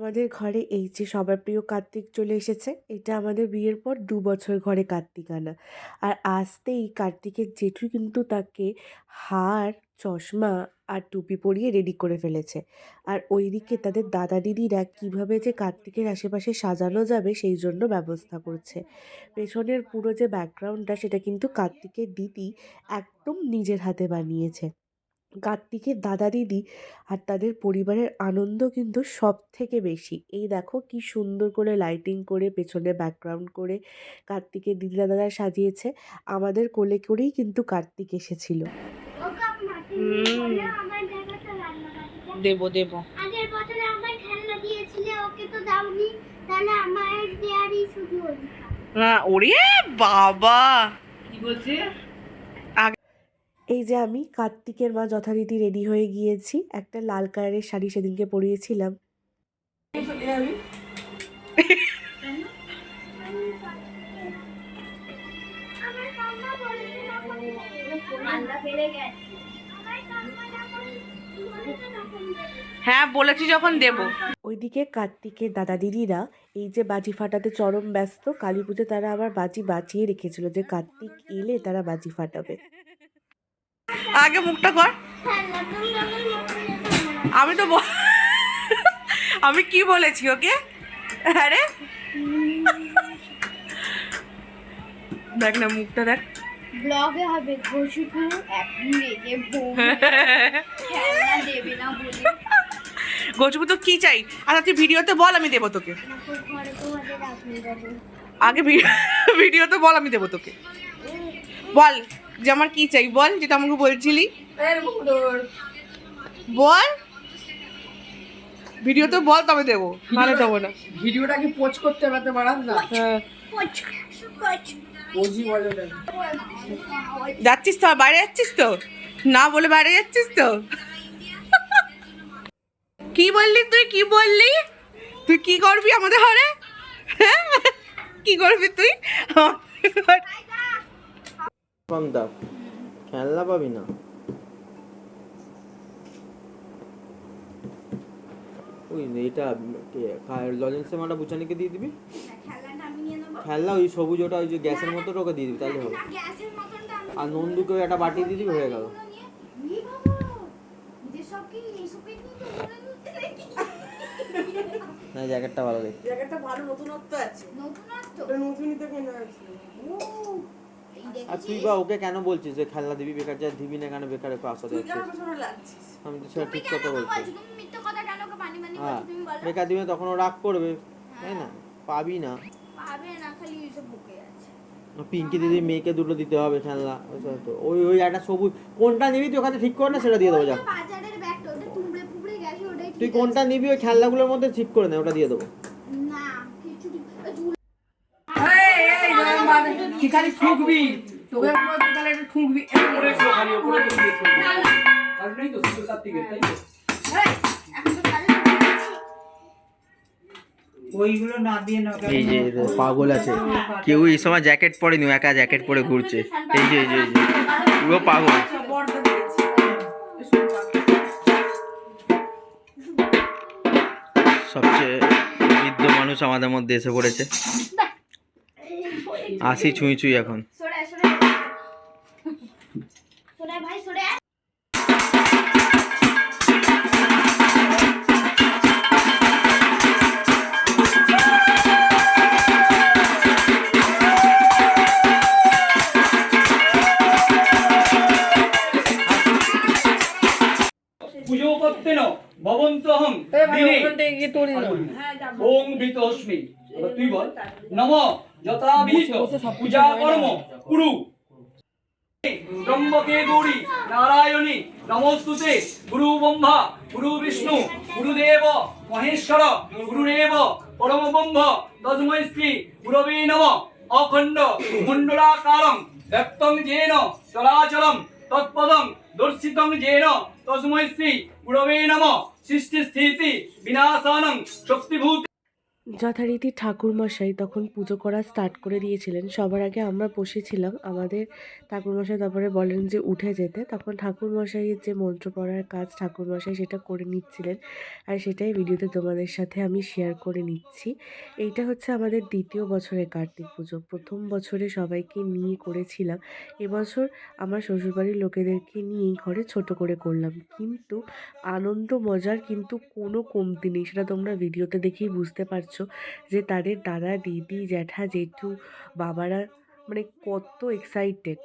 আমাদের ঘরে এই যে সবার প্রিয় কার্তিক চলে এসেছে, এটা আমাদের বিয়ের পর দু বছর ঘরে কার্তিক আনা আর আসতেই কার্তিকের জেঠু কিন্তু তাকে হার, চশমা আর টুপি পরিয়ে রেডি করে ফেলেছে। আর ওইদিকে তাদের দাদা দিদিরা কীভাবে যে কার্তিকের আশেপাশে সাজানো যাবে সেই জন্য ব্যবস্থা করছে। পেছনের পুরো যে ব্যাকগ্রাউন্ডটা সেটা কিন্তু কার্তিকের দিদি একদম নিজের হাতে বানিয়েছে। কার্তিকের দাদা দিদি আর তাদের পরিবারের আনন্দ কিন্তু সব থেকে বেশি। এই দেখো কি সুন্দর করে লাইটিং করে পেছনে ব্যাকগ্রাউন্ড করে কার্তিকের দিদি দাদারা সাজিয়েছে। আমাদের কোলে করেই কিন্তু কার্তিক এসেছিল। দেবো দেবো। আগের বছরে আমার খেলনা দিয়েছিলে ওকে তো দাওনি তাহলে আমার দেয়ারই শুধু না ওরে বাবা! কি বলছে? এই যে আমি কার্তিকের মা যথারীতি রেডি হয়ে গিয়েছি একটা লাল কালারের শাড়ি সেদিনকে পরিয়েছিলাম। হ্যাঁ বলেছি যখন দেবো ওইদিকে কার্তিকের দাদা দিদিরা এই যে বাজি ফাটাতে চরম ব্যস্ত কালী পুজো তারা আবার বাজি বাঁচিয়ে রেখেছিল যে কার্তিক এলে তারা বাজি ফাটাবে আগে মুখটা কর। যেতে আমি তো আমি কি বলেছি ওকে? আরে। দেখ না মুখটা দেখ। ব্লগে হবে ঘষুকু এখন রেগে দেবে না বলে। গোচবু তো কি চাই? আচ্ছা তুই ভিডিওতে বল আমি দেবো তোকে। আগে ভি- ভিডিওতে বল আমি দেবো তোকে। বল। যে আমার কি চাই বল যেটা আমাকে বলছিলি। বল। ভিডিও তো বল তবে দেবো নাহলে দেবো না। ভিডিওটা কি পোচ করতে পারতে পারান না। হ্যাঁ। যাচ্ছিস তো বাইরে যাচ্ছিস তো? না বলে বাইরে যাচ্ছিস তো? কি বললি তুই কি বললি? তুই কি করবি আমাদের ঘরে হ্যাঁ? কি করবি তুই? কম দাও খেলনা পাবি না। ওই এটা লজেন্সে মাটা বুচানিকে দিয়ে দিবি? খেলনাটা আমি নিয়ে নেব। খেলনা ওই সবুজ ওটা ওই যে গ্যাসের মতো ওকে দিয়ে দিবি তাহলে হবে। আর নন্দুকে একটা বাটি দিয়ে দিবি হয়ে গেল? না জ্যাকেটটা ভালো দেখতে। জায়গাটা ভালো নতুনত্ব আছে। নতুনত্ব? নতুনই তো কেনা আছে আর তুই বা ওকে কেন বলছিস যে খেলনা দিবি? বেকার যা দিবি না কেন বেকার পেছনে লাগছিস? আমি তো সেটা ঠিক কথা বলছি। হ্যাঁ। বেকার দিবে তখন ও রাগ করবে তাই না? পাবি না। পাবে না, খালি ওইসব বকে যাচ্ছে। পিঙ্কি দিদি মেয়েকে দুটো দিতে হবে খেলনা। তো। ওই ওই একটা সবুজ কোনটা নিবি তুই ওখানে ঠিক করে না সেটা দিয়ে দেবো যা। বাজারের ব্যাগটা, ওটা তুবড়ে ফুবড়ে গেছে, ওটাই তুই কোনটা নিবি ওই খেলনাগুলোর মধ্যে ঠিক করে নে ওটা দিয়ে দেবো আছে। না, কিছু ঠিক- ওই ঝুল- এই এই জয় মা কি খালি ঠুকবি। তোকে খালি ঠুকবি। এই, এখন তো কাজে ঢুকে গেছি। ওইগুলো না দিয়ে না এই যে পাগল আছে। কেউ এই সময় জ্যাকেট পরেনি একা জ্যাকেট পরে ঘুরছে। এই যে এই যে পুরো পাগল। সবচেয়ে বৃদ্ধ মানুষ আমাদের মধ্যে এসে পড়েছে। আসি ছুঁই ছুঁই এখন। ভাই, পুজো করতে ন ভবন্তহং দিনে। ওং ভীতস্মি। তুই বল। নম। যথাবিহিত পূজা কর্ম কুরু। ব্রহ্মকে গৌরী নারায়ণী নমস্তুতে গুরু ব্রহ্মা গুরু বিষ্ণু গুরুদেব মহেশ্বর গুরুরেব পরম ব্রহ্ম তস্মৈ শ্রী গুরবে নম অখণ্ড মণ্ডলাকারং ব্যক্তং যেন চরাচরম তৎপদং দর্শিতং যেন তস্মৈ শ্রী গুরবে নম সৃষ্টি স্থিতি বিনাশানং শক্তিভূত। যথারীতি ঠাকুরমশাই তখন পুজো করা স্টার্ট করে দিয়েছিলেন। সবার আগে আমরা বসেছিলাম। আমাদের ঠাকুরমশাই তারপরে বলেন যে উঠে যেতে। তখন ঠাকুরমশাইয়ের যে মন্ত্র পড়ার কাজ ঠাকুরমশাই সেটা করে নিচ্ছিলেন। আর সেটাই ভিডিওতে তোমাদের সাথে আমি শেয়ার করে নিচ্ছি। এইটা হচ্ছে আমাদের দ্বিতীয় বছরের কার্তিক পুজো। প্রথম বছরে সবাইকে নিয়ে করেছিলাম। এবছর আমার শ্বশুরবাড়ির লোকেদেরকে নিয়েই ঘরে ছোট করে করলাম। কিন্তু আনন্দ মজার কিন্তু কোনো কমতি নেই। সেটা তোমরা ভিডিওতে দেখেই বুঝতে পারছ। যে তাদের দাদা দিদি জ্যাঠা জেঠু বাবারা মানে কত এক্সাইটেড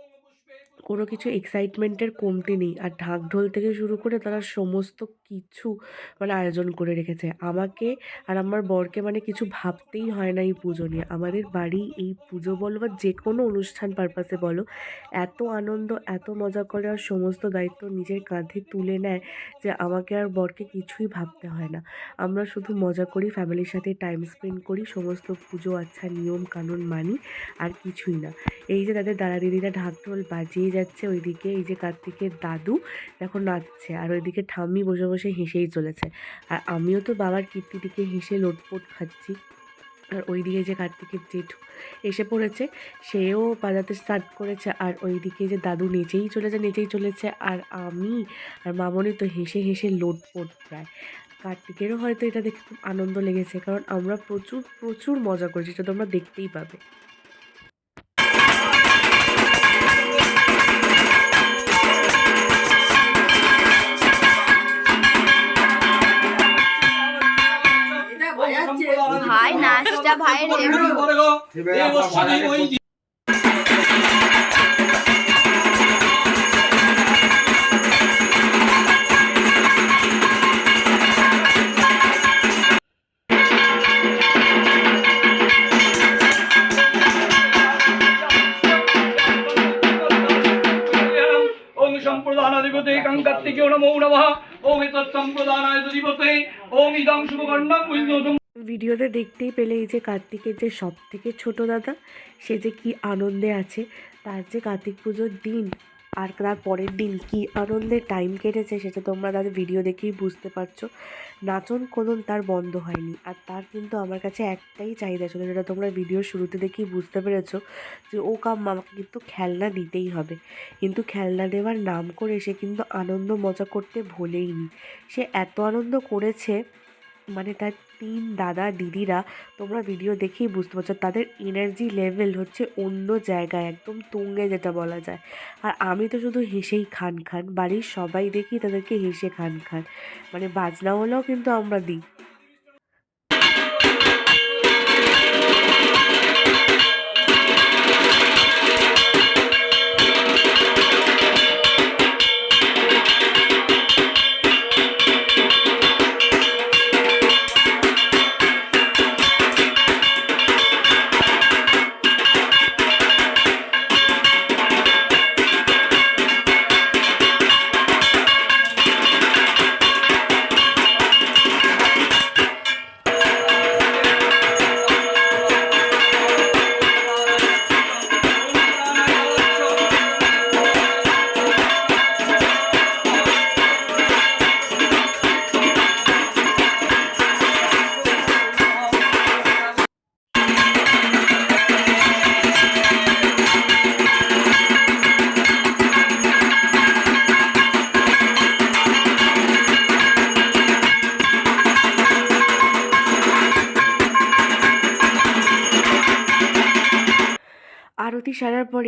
কোনো কিছু এক্সাইটমেন্টের কমতি নেই। আর ঢাক ঢোল থেকে শুরু করে তারা সমস্ত কিছু মানে আয়োজন করে রেখেছে। আমাকে আর আমার বরকে মানে কিছু ভাবতেই হয় না এই পুজো নিয়ে। আমাদের বাড়ি এই পুজো বলো বা যে কোনো অনুষ্ঠান পারপাসে বলো, এত আনন্দ, এত মজা করে আর সমস্ত দায়িত্ব নিজের কাঁধে তুলে নেয় যে আমাকে আর বরকে কিছুই ভাবতে হয় না। আমরা শুধু মজা করি ফ্যামিলির সাথে টাইম স্পেন্ড করি, সমস্ত পুজো আচ্ছা নিয়ম কানুন মানি আর কিছুই না। এই যে তাদের দাদা দিদিরা ঢাক ঢোল বাজিয়ে যাচ্ছে ওইদিকে, এই যে কার্তিকের দাদু দেখো নাচছে আর ওইদিকে ঠাম্মি বসে বসে হেসেই চলেছে। আর আমিও তো বাবার কীর্তি দিকে হেসে লোটপোট খাচ্ছি। আর ওইদিকে যে কার্তিকের জেঠু এসে পড়েছে, সেও বাজাতে স্টার্ট করেছে আর ওইদিকে যে দাদু নেচেই চলেছে নেচেই চলেছে আর আমি আর মামনি তো হেসে হেসে লোটপোট প্রায়। কার্তিকেরও হয়তো এটা দেখে খুব আনন্দ লেগেছে কারণ আমরা প্রচুর প্রচুর মজা করেছি, সেটা তোমরা দেখতেই পাবে। ভাই নাচটা ভাইয়ের হেভি সম্প্রদানাধিপতে কাঙ্কার্তিকেয় নমো নমঃ। ওং এতৎ সম্প্রদানায় দিবতে ওং ইদং শুভকর্ণং বুদ্ধ ভিডিওতে দেখতেই পেলে এই যে কার্তিকের যে সব থেকে ছোটো দাদা, সে যে কি আনন্দে আছে, তার যে কার্তিক পুজোর দিন আর তার পরের দিন কি আনন্দে টাইম কেটেছে, সেটা তোমরা তাদের ভিডিও দেখেই বুঝতে পারছ। নাচন কোদন তার বন্ধ হয়নি আর তার কিন্তু আমার কাছে একটাই চাহিদা ছিল, যেটা তোমরা ভিডিওর শুরুতে দেখেই বুঝতে পেরেছ, যে ও কাম আমাকে কিন্তু খেলনা দিতেই হবে। কিন্তু খেলনা দেওয়ার নাম করে সে কিন্তু আনন্দ মজা করতে ভোলেইনি। সে এত আনন্দ করেছে মানে তার তিন দাদা দিদিরা, তোমরা ভিডিও দেখেই বুঝতে পারছ, তাদের এনার্জি লেভেল হচ্ছে অন্য জায়গায়, একদম তুঙ্গে যেটা বলা যায়। আর আমি তো শুধু হেসেই খান খান, বাড়ির সবাই দেখি তাদেরকে হেসে খান খান। মানে বাজনা হলেও কিন্তু আমরা দিই।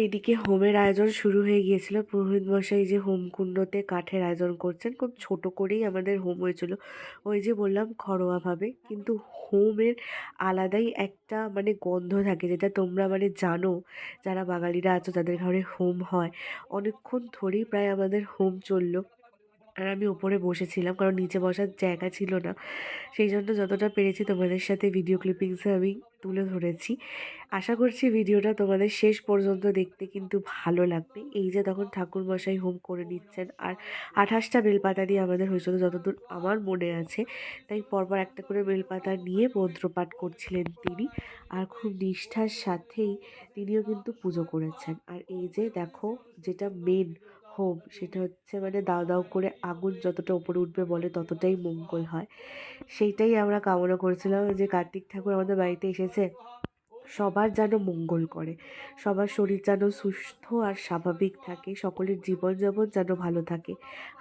এদিকে হোমের আয়োজন শুরু হয়ে গিয়েছিল। পুরোহিত মশাই যে হোমকুণ্ডতে কাঠের আয়োজন করছেন, খুব ছোট করেই আমাদের হোম হয়েছিল। ওই যে বললাম, ঘরোয়াভাবে। কিন্তু হোমের আলাদাই একটা মানে গন্ধ থাকে, যেটা তোমরা মানে জানো, যারা বাঙালিরা আছো, যাদের ঘরে হোম হয়। অনেকক্ষণ ধরেই প্রায় আমাদের হোম চলল। আর আমি ওপরে বসেছিলাম, কারণ নিচে বসার জায়গা ছিল না। সেই জন্য যতটা পেরেছি তোমাদের সাথে ভিডিও ক্লিপিংসে আমি তুলে ধরেছি। আশা করছি ভিডিওটা তোমাদের শেষ পর্যন্ত দেখতে কিন্তু ভালো লাগবে। এই যে তখন ঠাকুর মশাই হোম করে নিচ্ছেন, আর আঠাশটা বেলপাতা দিয়ে আমাদের হয়েছিল যতদূর আমার মনে আছে। তাই পরপর একটা করে বেলপাতা নিয়ে মন্ত্রপাঠ করছিলেন তিনি, আর খুব নিষ্ঠার সাথেই তিনিও কিন্তু পুজো করেছেন। আর এই যে দেখো, যেটা মেন হোম সেটা হচ্ছে মানে দাও দাও করে আগুন যতটা উপরে উঠবে বলে ততটাই মঙ্গল হয়। সেইটাই আমরা কামনা করেছিলাম যে কার্তিক ঠাকুর আমাদের বাড়িতে এসেছে। সবার যেন মঙ্গল করে, সবার শরীর যেন সুস্থ আর স্বাভাবিক থাকে, সকলের জীবনযাপন যেন ভালো থাকে।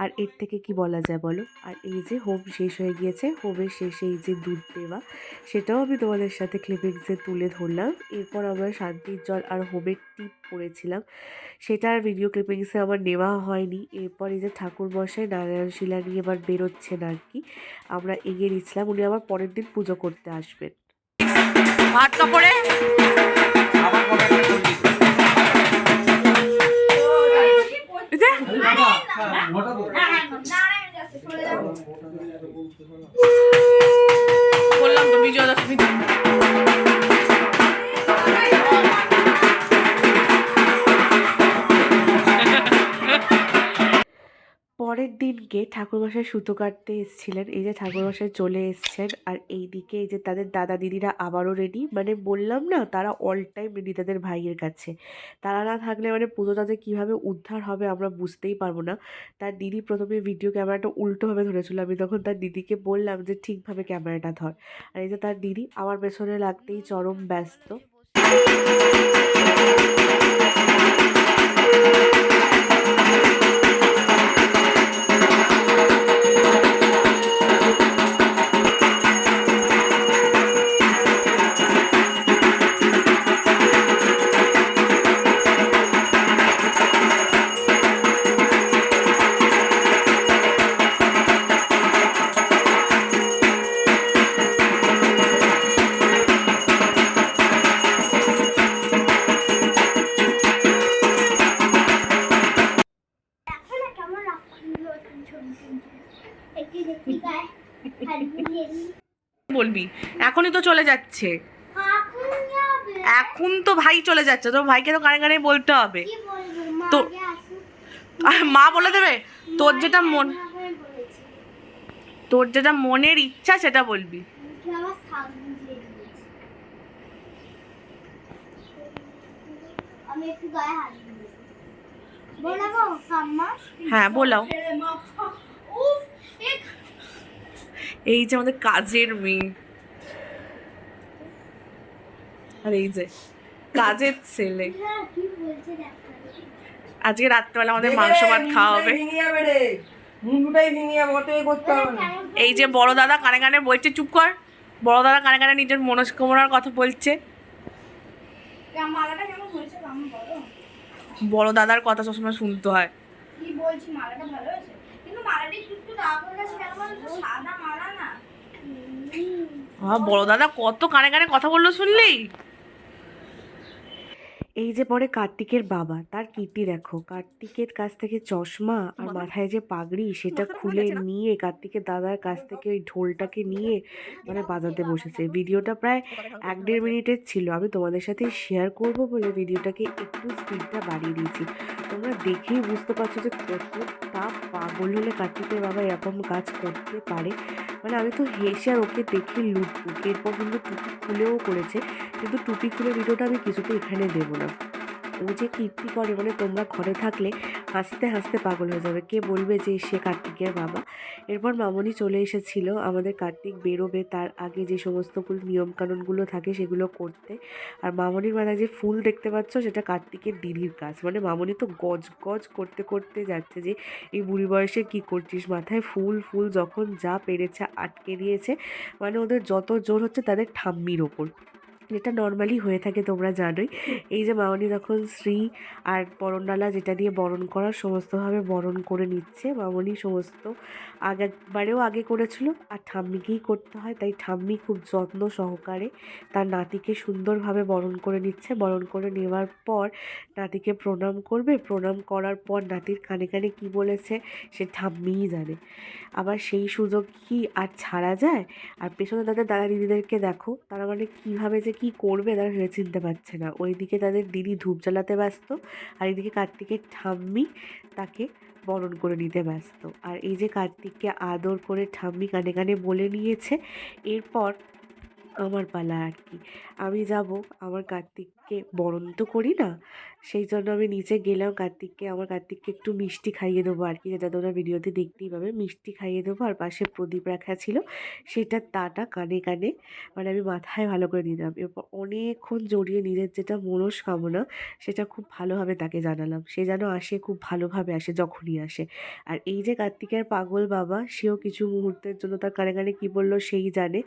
আর এর থেকে কি বলা যায় বলো? আর এই যে হোম শেষ হয়ে গিয়েছে, হোমের শেষে এই যে দুধ দেওয়া, সেটাও আমি তোমাদের সাথে ক্লিপিংসে তুলে ধরলাম। এরপর আমরা শান্তির জল আর হোমের টিপ পড়েছিলাম, সেটা আর ভিডিও ক্লিপিংসে আমার নেওয়া হয়নি। এরপর এই যে ঠাকুর মশাই নারায়ণ শিলা নিয়ে এবার বেরোচ্ছেন আর কি, আমরা এগিয়ে নিচ্ছিলাম, উনি আবার পরের দিন পুজো করতে আসবেন। ভাত কাপড়ে বললাম তো বিজয়া দশমী দিনকে ঠাকুরমশাই সুতো কাটতে এসেছিলেন। এই যে ঠাকুর ঠাকুরমশাই চলে এসেছেন আর এই দিকে এই যে তাদের দাদা দিদিরা আবারও রেডি মানে বললাম না, তারা অল টাইম রেডি তাদের ভাইয়ের কাছে। তারা না থাকলে মানে পুজোটা যে কীভাবে উদ্ধার হবে আমরা বুঝতেই পারব না। তার দিদি প্রথমে ভিডিও ক্যামেরাটা উল্টোভাবে ধরেছিল। আমি তখন তার দিদিকে বললাম যে, ঠিকভাবে ক্যামেরাটা ধর। আর এই যে তার দিদি আমার পেছনে লাগতেই চরম ব্যস্ত। বলবি? এখনই তো চলে যাচ্ছে। এখন তো ভাই চলে যাচ্ছে তো ভাইকে তো কানে কানে বলতে হবে। তো- মা বলে দেবে? তোর যেটা মন তোর যেটা মনের ইচ্ছা সেটা বলবি। আমি একটু গায়ে হাত বুলিয়ে দিই। বলাবো কাম্মা হ্যাঁ বলাও। এই যে আমাদের কাজের মেয়ে। আর এই যে কাজের ছেলে। হ্যাঁ, আজকে রাত্রেবেলা আমাদের মাংস ভাত খাওয়া হবে। এই যে বড় দাদা কানে কানে বলছে চুপ কর। বড় দাদা কানে কানে নিজের মনস্কামনার কথা বলছে মালাটা কেমন হয়েছে কাম বলো বড় দাদার কথা সবসময় শুনতে হয়। কি বলছি মালাটা ভালো আছে কিন্তু মালাটা একটু দাগ হয়ে গেছে কেন বলতো সাদা মালা না। বড় দাদা কত কানে কানে কথা বলল শুনলি? এই যে পরে কার্তিকের বাবা তার কীর্তি দেখো। কার্তিকের কাছ থেকে চশমা আর মাথায় যে পাগড়ি সেটা খুলে নিয়ে কার্তিকের দাদার কাছ থেকে ওই ঢোলটাকে নিয়ে মানে বাজাতে বসেছে। ভিডিওটা প্রায় এক দেড় মিনিটের ছিল। আমি তোমাদের সাথে শেয়ার করব বলে ভিডিওটাকে একটু স্পিডটা বাড়িয়ে দিয়েছি। তোমরা দেখেই বুঝতে পারছ যে কতটা পাগল হলে কার্তিকের বাবা এরকম কাজ করতে পারে। মানে আমি তো হেসে আর ওকে দেখে লুটবো। এরপর কিন্তু টুপি খুলেও করেছে। কিন্তু টুপি খুলে ভিডিওটা আমি কিছুতে এখানে দেবো না। ও যে কীর্তি করে মানে তোমরা ঘরে থাকলে হাসতে হাসতে পাগল হয়ে যাবে। কে বলবে যে সে কার্তিকের বাবা? এরপর মামনি চলে এসেছিল। আমাদের কার্তিক বেরোবে, তার আগে যে সমস্ত সমস্তগুলো নিয়মকানুনগুলো থাকে সেগুলো করতে। আর মামনির মাথায় যে ফুল দেখতে পাচ্ছ, সেটা কার্তিকের দিদির কাজ। মানে মামনি তো গজ গজ করতে করতে যাচ্ছে যে, এই বুড়ি বয়সে কি করছিস? মাথায় ফুল ফুল যখন যা পেরেছে আটকে দিয়েছে। মানে ওদের যত জোর হচ্ছে তাদের ঠাম্মির ওপর। যেটা নর্মালি হয়ে থাকে, তোমরা জানোই। এই যে মামনি তখন শ্রী আর বরণডালা যেটা দিয়ে বরণ করা, সমস্তভাবে বরণ করে নিচ্ছে। মামনি সমস্ত আগেবারেও আগে করেছিল, আর ঠাম্মিকেই করতে হয়। তাই ঠাম্মি খুব যত্ন সহকারে তার নাতিকে সুন্দরভাবে বরণ করে নিচ্ছে। বরণ করে নেওয়ার পর নাতিকে প্রণাম করবে। প্রণাম করার পর নাতির কানে কানে কী বলেছে, সে ঠাম্মিই জানে। আবার সেই সুযোগ কি আর ছাড়া যায়? আর পেছনে তাদের দাদা দিদিদেরকে দেখো, তারা মানে কীভাবে যে কী করবে তারা সেটা চিনতে পারছে না। ওইদিকে তাদের দিদি ধূপ জ্বালাতে ব্যস্ত, আর এদিকে কার্তিকের ঠাম্মি তাকে বরণ করে নিতে ব্যস্ত। আর এই যে কার্তিককে আদর করে ঠাম্মি কানে কানে বলে নিয়েছে, এরপর আমার পালা আর কি। আমি যাব, আমার কার্তিক কার্তিককে বরণ তো করি না, সেই জন্য আমি নিচে গেলাম কার্তিককে, আমার কার্তিককে একটু মিষ্টি খাইয়ে দেবো আর কি যেটা তোমরা ভিডিওতে দেখতেই পাবে। মিষ্টি খাইয়ে দেবো আর পাশে প্রদীপ রাখা ছিল সেটার তাটা কানে কানে মানে আমি মাথায় ভালো করে দিলাম এরপর অনেকক্ষণ জড়িয়ে নিজের যেটা মনস্কামনা, সেটা খুব ভালোভাবে তাকে জানালাম। সে যেন আসে, খুব ভালোভাবে আসে, যখনই আসে। আর এই যে কার্তিকের পাগল বাবা, সেও কিছু মুহূর্তের জন্য তার কানে কানে কী বলল সেই জানে।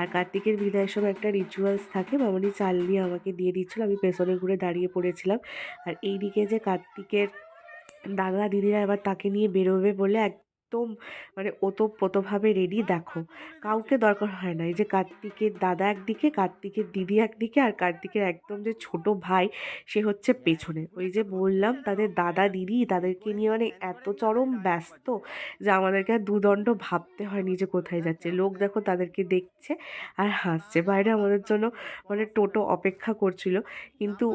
আর কার্তিকের বিদায়ের সময় একটা রিচুয়ালস থাকে, মামনি চাল নিয়ে আমাকে দিয়ে দিচ্ছিল আমি পেছনে ঘুরে দাঁড়িয়ে পড়েছিলাম। আর এইদিকে যে কার্তিকের দাদা দিদিরা এবার তাকে নিয়ে বেরোবে বলে একদম মানে ওতপ্রোতভাবে রেডি দেখো। কাউকে দরকার হয় না। এই যে কার্তিকের দাদা একদিকে, কার্তিকের দিদি একদিকে আর কার্তিকের একদম যে ছোট ভাই, সে হচ্ছে পেছনে। ওই যে বললাম, তাদের দাদা দিদি, তাদেরকে নিয়ে মানে এত চরম ব্যস্ত যে আমাদেরকে আর দুদণ্ড ভাবতে হয়নি যে কোথায় যাচ্ছে। লোক দেখো তাদেরকে দেখছে আর হাসছে। বাইরে আমাদের জন্য মানে টোটো অপেক্ষা করছিল। কিন্তু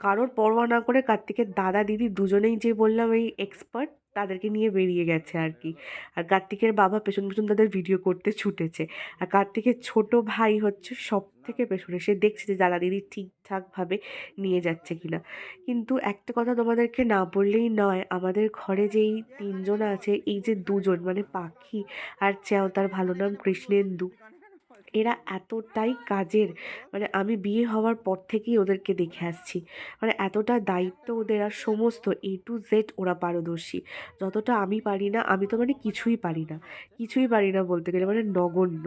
কারোর পরোয়া না করে কার্তিকের দাদা দিদি দুজনেই যে বললাম, এই এক্সপার্ট তাদেরকে নিয়ে বেরিয়ে গেছে আর কি আর কার্তিকের বাবা পেছন পেছন তাদের ভিডিও করতে ছুটেছে। আর কার্তিকের ছোট ভাই হচ্ছে সব থেকে পেছনে। সে দেখছে যে দাদা দিদি ঠিকঠাকভাবে নিয়ে যাচ্ছে কিনা। কিন্তু একটা কথা তোমাদেরকে না বললেই নয়, আমাদের ঘরে যেই তিনজন আছে, এই যে দুজন মানে পাখি আর চ্যাও, তার ভালো নাম কৃষ্ণেন্দু। এরা এতটাই কাজের মানে আমি বিয়ে হওয়ার পর থেকেই ওদেরকে দেখে আসছি। মানে এতটা দায়িত্ব ওদের আর সমস্ত এ টু জেড ওরা পারদর্শী। যতটা আমি পারি না, আমি তো মানে কিছুই পারি না। কিছুই পারি না বলতে গেলে মানে নগণ্য।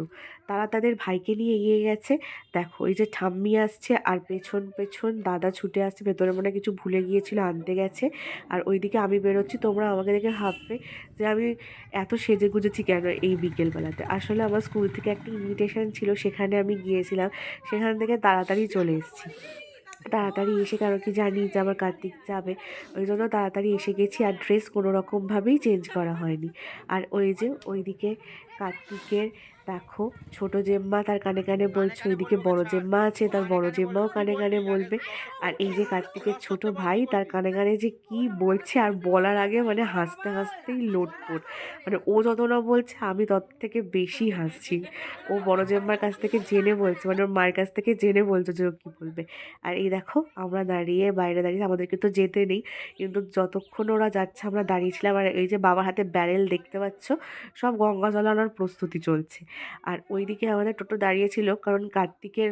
তারা তাদের ভাইকে নিয়ে এগিয়ে গেছে। দেখো, এই যে ঠাম্মি আসছে আর পেছন পেছন দাদা ছুটে আসছে, ভেতরে মনে কিছু ভুলে গিয়েছিল, আনতে গেছে। আর ওইদিকে আমি বেরোচ্ছি, তোমরা আমাকে দেখে ভাববে যে আমি এত সেজে গুজেছি কেন এই বিকেলবেলাতে। আসলে আমার স্কুল থেকে একটা ইনভিটেশন ছিল, সেখানে আমি গিয়েছিলাম। সেখান থেকে তাড়াতাড়ি চলে এসেছি। তাড়াতাড়ি এসে কারও কি জানি যে আমার কার্তিক যাবে? ওই জন্য তাড়াতাড়ি এসে গেছি আর ড্রেস কোনো রকমভাবেই চেঞ্জ করা হয়নি। আর ওই যে ওইদিকে কার্তিকের দেখো ছোট জেম্মা, তার কানে কানে বলছে, ওইদিকে বড় জেম্মা আছে, তার বড় জেম্মাও কানে কানে বলবে। আর এই যে কার্তিকের ছোট ভাই, তার কানে কানে যে কি বলছে আর বলার আগে মানে হাসতে হাসতেই লোটপোট। মানে ও যত না বলছে, আমি তত থেকে বেশি হাসছি। ও বড় জেম্মার কাছ থেকে জেনে বলছে মানে ওর মায়ের কাছ থেকে জেনে বলছে যে ও কী বলবে। আর এই দেখো, আমরা দাঁড়িয়ে, বাইরে দাঁড়িয়ে, আমাদেরকে তো যেতে নেই, কিন্তু যতক্ষণ ওরা যাচ্ছে, আমরা দাঁড়িয়েছিলাম, আর এই যে বাবার হাতে ব্যারেল দেখতে পাচ্ছ, সব গঙ্গা জল আনার প্রস্তুতি চলছে। আর ওইদিকে আমাদের টোটো দাঁড়িয়েছিল, কারণ কার্তিকের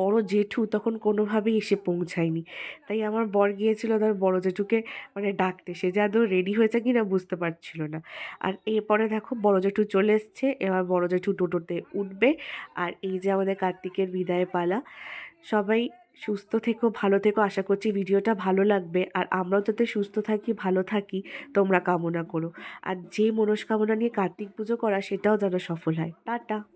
বড় জেঠু তখন কোনোভাবেই এসে পৌঁছায়নি। তাই আমার বর গিয়েছিল তার বড় জেঠুকে মানে ডাকতে। সে যে আদৌ রেডি হয়েছে কি না বুঝতে পারছিল না। আর এরপরে দেখো বড় জেঠু চলে এসছে, এবার বড় জেঠু টোটোতে উঠবে। আর এই যে আমাদের কার্তিকের বিদায় পালা, সবাই সুস্থ থেকো, ভালো থেকো। আশা করছি ভিডিওটা ভালো লাগবে। আর আমরাও যাতে সুস্থ থাকি, ভালো থাকি, তোমরা কামনা করো। আর যে মনস্কামনা নিয়ে কার্তিক পুজো করা, সেটাও যেন সফল হয়। টাটা।